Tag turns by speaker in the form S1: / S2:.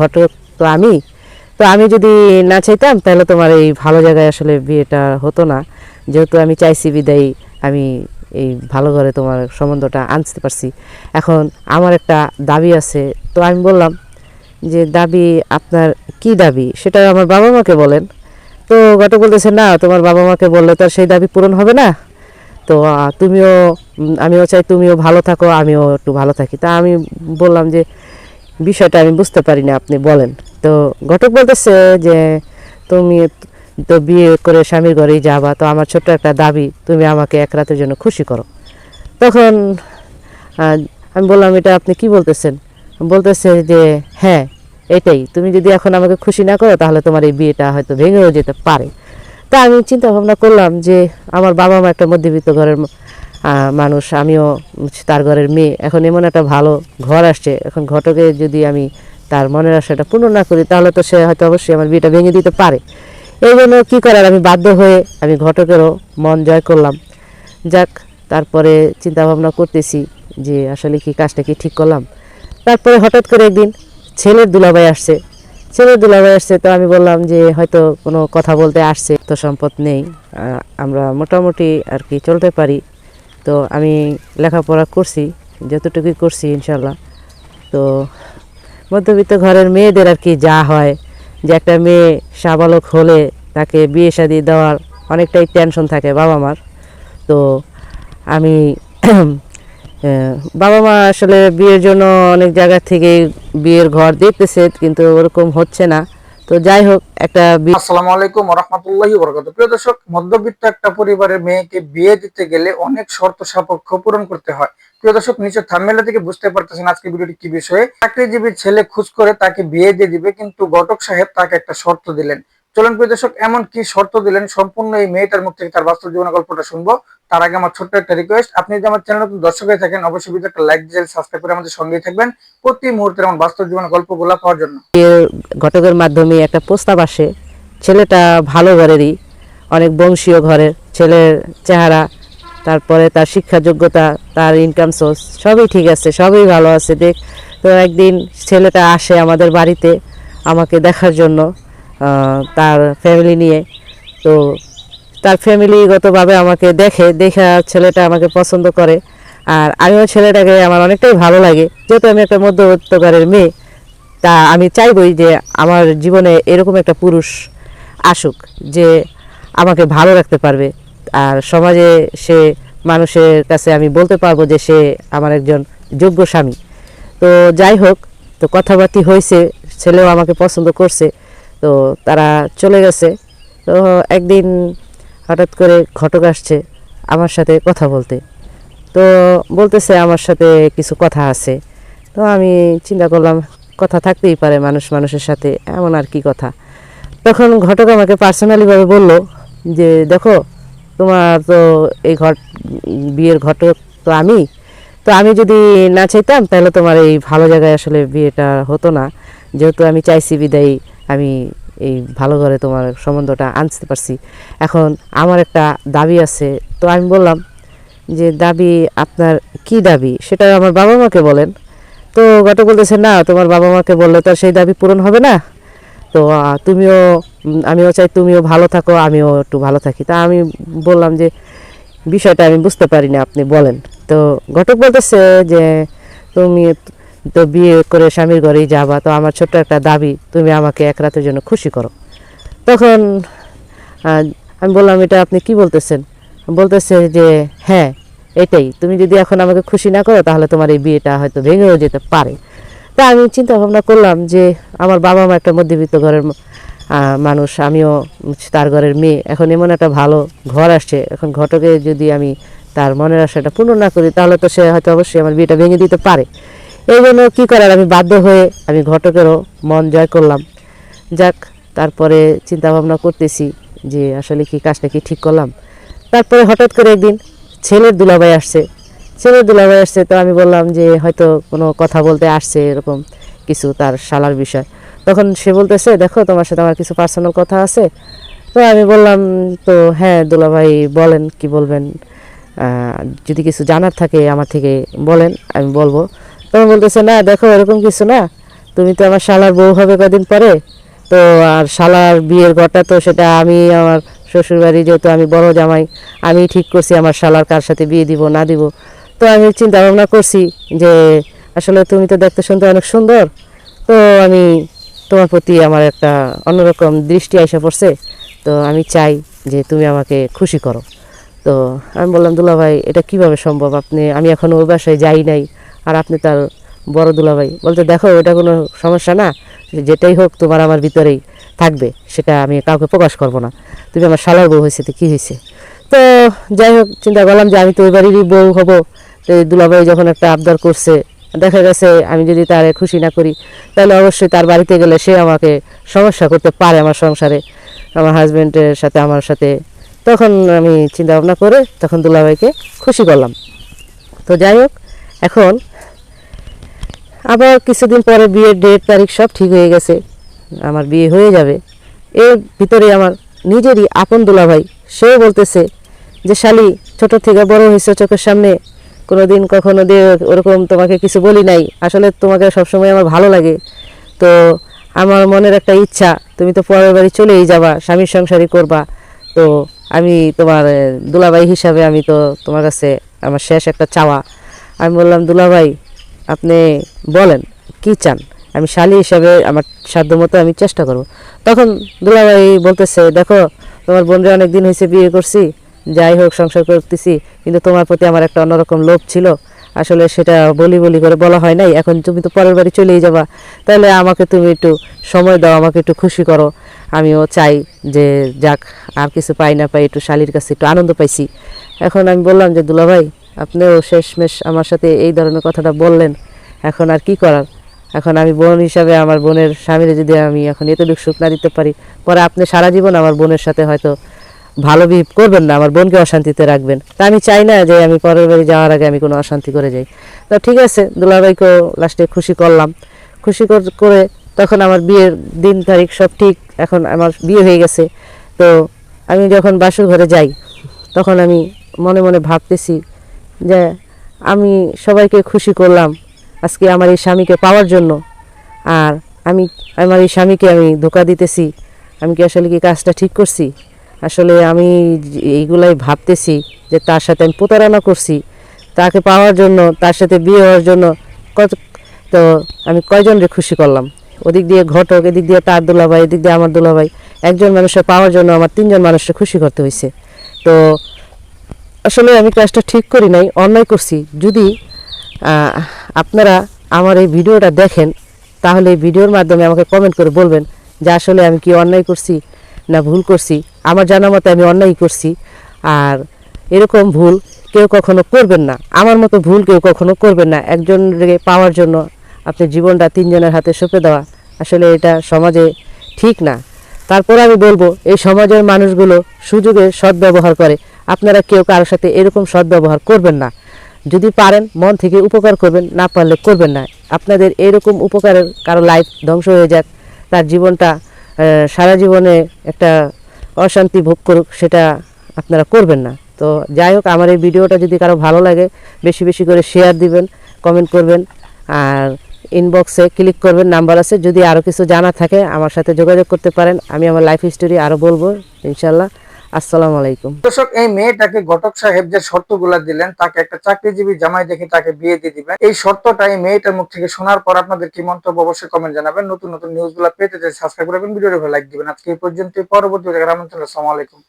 S1: ঘটক তো আমি। তো আমি যদি না চাইতাম, তাহলে তোমার এই ভালো জায়গায় আসলে বিয়েটা হতো না। যেহেতু আমি চাইছি বিদায়ী, আমি এই ভালো ঘরে তোমার সম্বন্ধটা আনতে পারছি। এখন আমার একটা দাবি আছে, তো আমি বললাম যে দাবি আপনার কি দাবি? সেটা আমার বাবা মাকে বলেন। তো ঘটক বলতেছে, না, তোমার বাবা মাকে বললে তো সেই দাবি পূরণ হবে না। তো তুমিও আমিও চাই তুমিও ভালো থাকো, আমিও একটু ভালো থাকি। তা আমি বললাম যে বিষয়টা আমি বুঝতে পারি না, আপনি বলেন। তো ঘটক বলতেছে যে, তুমি তো বিয়ে করে স্বামীর ঘরেই যাবা, তো আমার ছোট্ট একটা দাবি, তুমি আমাকে এক রাতের জন্য খুশি করো। তখন আমি বললাম, এটা আপনি কি বলতেছেন? বলতেছে যে হ্যাঁ এটাই। তুমি যদি এখন আমাকে খুশি না করো, তাহলে তোমার এই বিয়েটা হয়তো ভেঙেও যেতে পারে। তা আমি চিন্তা ভাবনা করলাম যে, আমার বাবা মা একটা মধ্যবিত্ত ঘরের মানুষ, আমিও তার ঘরের মেয়ে। এখন এমন একটা ভালো ঘর আসছে। এখন ঘটকে যদি আমি তার মনের আশাটা পূর্ণ না করি, তাহলে তো সে হয়তো অবশ্যই আমার বিয়েটা ভেঙে দিতে পারে। এই জন্য কী করার? আমি বাধ্য হয়ে আমি ঘটকেরও মন জয় করলাম। যাক, তারপরে চিন্তা ভাবনা করতেছি যে আসলে কি কাজটা কি ঠিক করলাম। তারপরে হঠাৎ করে একদিন ছেলের দুলাভাই আসছে। ছেলের দুলাভাই আসছে তো আমি বললাম যে হয়তো কোনো কথা বলতে আসছে, তো সম্পদ নেই। আমরা মোটামুটি আর কি চলতে পারি। তো আমি লেখাপড়া করছি, যতটুকুই করছি ইনশাল্লাহ। তো মধ্যবিত্ত ঘরের মেয়েদের আর কি যা হয়, যে একটা মেয়ে সাবালক হলে তাকে বিয়ে শাদি দেওয়ার অনেকটাই টেনশন থাকে বাবা মার। তো আমি বাবা মা আসলে বিয়ের জন্য অনেক জায়গা থেকে বিয়ের ঘর দেখতেছে, কিন্তু ওরকম হচ্ছে না। তো যাই হোক, একটা
S2: আসসালামু আলাইকুম রহমতুল্লাহি বরকত প্রিয় দর্শক, মধ্যবিত্ত একটা পরিবারের মেয়েকে বিয়ে দিতে গেলে অনেক শর্ত সাপেক্ষ পূরণ করতে হয়। প্রিয় দর্শক নিচে থামেলা থেকে বুঝতে পারতেছেন আজকে ভিডিওটি কি বিষয়ে। চাকরিজীবী ছেলে খুঁজ করে তাকে বিয়ে দিয়ে দিবে, কিন্তু ঘটক সাহেব তাকে একটা শর্ত দিলেন। চলুন প্রিয় দর্শক, এমন কি শর্ত দিলেন সম্পূর্ণ এই মেয়েটার মুখ থেকে তার বাস্তব জীবন গল্পটা শুনব। তার আগে আমার ছোট্ট একটা রিকোয়েস্ট আপনি যদি আমার চ্যানেল দর্শক হয়ে থাকেন, অবশ্যই ভিডিও একটা লাইক দিয়ে সাবস্ক্রাইব করে আমাদের সঙ্গেই থাকবেন প্রতি মুহূর্তে আমার বাস্তব জীবন গল্পগুলো পাওয়ার জন্য।
S1: ঘটকের মাধ্যমে একটা প্রস্তাব আসে, ছেলেটা ভালো ঘরেরই, অনেক বংশীয় ঘরের, ছেলের চেহারা, তারপরে তার শিক্ষা যোগ্যতা তার ইনকাম সোর্স সবই ঠিক আছে, সবই ভালো আছে, দেখ। তো একদিন ছেলেটা আসে আমাদের বাড়িতে, আমাকে দেখার জন্য। তার ফ্যামিলি নিয়ে। তো তার ফ্যামিলিগতভাবে আমাকে দেখে, দেখা ছেলেটা আমাকে পছন্দ করে। আর আমিও ছেলেটাকে আমার অনেকটাই ভালো লাগে। যেহেতু আমি একটা মধ্যবিত্ত ঘরের মেয়ে, তা আমি চাইবই যে আমার জীবনে এরকম একটা পুরুষ আসুক যে আমাকে ভালো রাখতে পারবে। আর সমাজে সে মানুষের কাছে আমি বলতে পারব যে সে আমার একজন যোগ্য স্বামী। তো যাই হোক, তো কথাবার্তি হয়েছে, ছেলেও আমাকে পছন্দ করছে। তো তারা চলে গেছে। তো একদিন হঠাৎ করে ঘটক আসছে আমার সাথে কথা বলতে। তো বলতেছে আমার সাথে কিছু কথা আছে। তো আমি চিন্তা করলাম, কথা থাকতেই পারে মানুষ মানুষের সাথে, এমন আর কি কথা। তখন ঘটক আমাকে পার্সোনালিভাবে বলল যে, দেখো, তোমার তো এই ঘট, বিয়ের ঘটক তো আমি। তো আমি যদি না চাইতাম, তাহলে তোমার এই ভালো জায়গায় আসলে বিয়েটা হতো না। যেহেতু আমি চাইছি বিদায়ী আমি এই ভালো ঘরে তোমার সম্বন্ধটা আনতে পারছি। এখন আমার একটা দাবি আছে, তো আমি বললাম যে দাবি আপনার কি দাবি? সেটা আমার বাবা মাকে বলেন। তো ঘটক বলতেছে, না, তোমার বাবা মাকে বললে তো সেই দাবি পূরণ হবে না। তো তুমিও আমিও চাই তুমিও ভালো থাকো, আমিও একটু ভালো থাকি। তা আমি বললাম যে বিষয়টা আমি বুঝতে পারি না আপনি বলেন। তো ঘটক বলতেছে যে, তুমি তো বিয়ে করে স্বামীর ঘরেই যাবা, তো আমার ছোট্ট একটা দাবি, তুমি আমাকে এক রাতের জন্য খুশি করো। তখন আমি বললাম, এটা আপনি কি বলতেছেন? বলতেছে যে হ্যাঁ এটাই। তুমি যদি এখন আমাকে খুশি না করো, তাহলে তোমার এই বিয়েটা হয়তো ভেঙেও যেতে পারে। তা আমি চিন্তা ভাবনা করলাম যে, আমার বাবা মা একটা মধ্যবিত্ত ঘরের মানুষ, আমিও তার ঘরের মেয়ে। এখন এমন একটা ভালো ঘর আসছে। এখন ঘটকে যদি আমি তার মনের আশাটা পূর্ণ না করি, তাহলে তো সে হয়তো অবশ্যই আমার বিয়েটা ভেঙে দিতে পারে। এই জন্য কী করার? আমি বাধ্য হয়ে আমি ঘটকেরও মন জয় করলাম। যাক, তারপরে চিন্তা ভাবনা করতেছি যে আসলে কি কাজটা কি ঠিক করলাম। তারপরে হঠাৎ করে একদিন ছেলের দুলাভাই আসছে। ছেলের দুলাভাই আসছে তো আমি বললাম যে হয়তো কোনো কথা বলতে আসছে এরকম কিছু তার শালার বিষয়। তখন সে বলতেছে, দেখো, তোমার সাথে আমার কিছু পার্সোনাল কথা আছে। তো আমি বললাম, তো হ্যাঁ দুলাভাই বলেন, কি বলবেন? যদি কিছু জানার থাকে আমার থেকে বলেন, আমি বলব। তখন বলতেছে, না, দেখো, এরকম কিছু না। তুমি তো আমার শালার বউ হবে কদিন পরে। তো আর শালার বিয়ের ঘরটা তো সেটা আমি, আমার শ্বশুরবাড়ি যেহেতু আমি বড় জামাই, আমি ঠিক করছি আমার শালার কার সাথে বিয়ে দিব, না দিব। তো আমি চিন্তা ভাবনা করছি যে, আসলে তুমি তো দেখতে শুনতে অনেক সুন্দর। তো আমি তোমার প্রতি আমার একটা অন্যরকম দৃষ্টি এসে পড়ছে। তো আমি চাই যে তুমি আমাকে খুশি করো। তো আমি বললাম, দুলাভাই, এটা কীভাবে সম্ভব? আপনি, আমি এখনও ওই বাসায় যাই নাই। আর আপনি তার বড় দুলাভাই। বলতে দেখো, এটা কোনো সমস্যা না। যেটাই হোক, তোমার আমার ভিতরেই থাকবে। সেটা আমি কাউকে প্রকাশ করব না। তুমি আমার শালার বউ হয়েছে তো কী হয়েছে? তো যাই হোক, চিন্তা করলাম যে আমি তো ওই বাড়িরই বউ হব। তো এই দুলাভাই যখন একটা আবদার করছে, দেখা গেছে আমি যদি তারে খুশি না করি, তাহলে অবশ্যই তার বাড়িতে গেলে সে আমাকে সমস্যা করতে পারে আমার সংসারে, আমার হাজব্যান্ডের সাথে, আমার সাথে। তখন আমি চিন্তা ভাবনা করে তখন দুলাভাইকে খুশি করলাম। তো যাই হোক এখন আবার কিছুদিন পরে বিয়ের ডেট তারিখ সব ঠিক হয়ে গেছে। আমার বিয়ে হয়ে যাবে। এর ভিতরে আমার নিজেরই আপন দুলাভাই, সেও বলতেছে যে, শালি, ছোট থেকে বড় হয়েছে চোখের সামনে। কোনোদিন কখনো দিয়ে ওরকম তোমাকে কিছু বলি নাই। আসলে তোমাকে সবসময় আমার ভালো লাগে। তো আমার মনের একটা ইচ্ছা, তুমি তো পরের বাড়ি চলেই যাবা, স্বামীর সংসারই করবা। তো আমি তোমার দুলাভাই হিসাবে আমি তো তোমার কাছে আমার শেষ একটা চাওয়া। আমি বললাম দুলাভাই আপনি বলেন, কি চান? আমি শালি হিসাবে আমার সাধ্যমতো আমি চেষ্টা করব। তখন দুলাভাই বলতেছে, দেখো, তোমার বোনরে অনেক দিন হয়েছে বিয়ে করছি, যাই হোক, সংসার করতেছি, কিন্তু তোমার প্রতি আমার একটা অন্যরকম লোভ ছিল। আসলে সেটা বলি বলি করে বলা হয় নাই, এখন তুমি তো পরের বাড়ি চলেই যাবা। তাহলে আমাকে তুমি একটু সময় দাও, আমাকে একটু খুশি করো। আমিও চাই যে যাক, আর কিছু পাই না পাই, একটু শালির কাছে একটু আনন্দ পাইছি। এখন আমি বললাম যে দুলাভাই আপনিও শেষমেশ আমার সাথে এই ধরনের কথাটা বললেন, এখন আর কি করার? এখন আমি বোন হিসাবে আমার বোনের স্বামীরে যদি আমি এখন এতটুকু সুখ না দিতে পারি, পরে আপনি সারা জীবন আমার বোনের সাথে হয়তো ভালো বিহেভ করবেন না, আমার বোনকে অশান্তিতে রাখবেন। তা আমি চাই না যে আমি পরের বাড়ি যাওয়ার আগে আমি কোনো অশান্তি করে যাই। তো ঠিক আছে, দুলাভাইকেও লাস্টে খুশি করলাম। খুশি কর- তখন আমার বিয়ের দিন তারিখ সব ঠিক, এখন আমার বিয়ে হয়ে গেছে। তো আমি যখন বাসুর ঘরে যাই, তখন আমি মনে মনে ভাবতেছি যে আমি সবাইকে খুশি করলাম আজকে আমার এই স্বামীকে পাওয়ার জন্য। আর আমি, আমার এই স্বামীকে আমি ধোকা দিতেছি। আমি কি আসলে কি কাজটা ঠিক করছি? আসলে আমি এইগুলাই ভাবতেছি যে তার সাথে আমি প্রতারণা করছি। তাকে পাওয়ার জন্য, তার সাথে বিয়ে হওয়ার জন্য কত, তো আমি কয়জনকে খুশি করলাম? ওদিক দিয়ে ঘটক, এদিক দিয়ে তার দুলাভাই, এদিক দিয়ে আমার দুলাভাই। একজন মানুষের পাওয়ার জন্য আমার তিনজন মানুষকে খুশি করতে হয়েছে তো আসলে আমি কাজটা ঠিক করি নাই অন্যায় করছি। যদি আপনারা আমার এই ভিডিওটা দেখেন, তাহলে এই ভিডিওর মাধ্যমে আমাকে কমেন্ট করে বলবেন যে আসলে আমি কি অন্যায় করছি না ভুল করছি। আমার জানা মতে আমি অন্যায় করছি। আর এরকম ভুল কেউ কখনো করবেন না। আমার মতো ভুল কেউ কখনো করবেন না। একজনকে পাওয়ার জন্য আপনি জীবনটা তিনজনের হাতে সঁপে দেওয়া, আসলে এটা সমাজে ঠিক না। তারপরে আমি বলব, এই সমাজের মানুষগুলো সুযোগে সদ্ব্যবহার করে। আপনারা কেউ কারোর সাথে এরকম সদ্ব্যবহার করবেন না। যদি পারেন, মন থেকে উপকার করবেন, না পারলে করবেন না। আপনাদের এরকম উপকারের কারও লাইফ ধ্বংস হয়ে যাক, তার জীবনটা সারা জীবনে একটা অশান্তি ভোগ করুক, সেটা আপনারা করবেন না। তো যাই হোক, আমার এই ভিডিওটা যদি কারও ভালো লাগে, বেশি বেশি করে শেয়ার দিবেন কমেন্ট করবেন, আর ইনবক্সে ক্লিক করবেন নাম্বার আছে। যদি আরও কিছু জানা থাকে, আমার সাথে যোগাযোগ করতে পারেন। আমি আমার লাইফ হিস্টোরি আরও বলব ইনশাল্লাহ আসসালামু আলাইকুম।
S2: দর্শক, এই মেয়েটাকে ঘটক সাহেব যে শর্তগুলা দিলেন, তাকে একটা চাকরিজীবী জামাই দেখে তাকে বিয়ে দিয়ে দিবেন। এই শর্তটা এই মেয়েটার মুখ থেকে শোনার পর আপনাদের কি মন্তব্য অবশ্যই কমেন্ট জানাবেন। নতুন নতুন নিউজগুলো পেতে চাই সাবস্ক্রাইব করবেন, ভিডিওটা লাইক দিবেন। আজকে এই পর্যন্ত পরবর্তী আমন্ত্রণ আসসালামু আলাইকুম।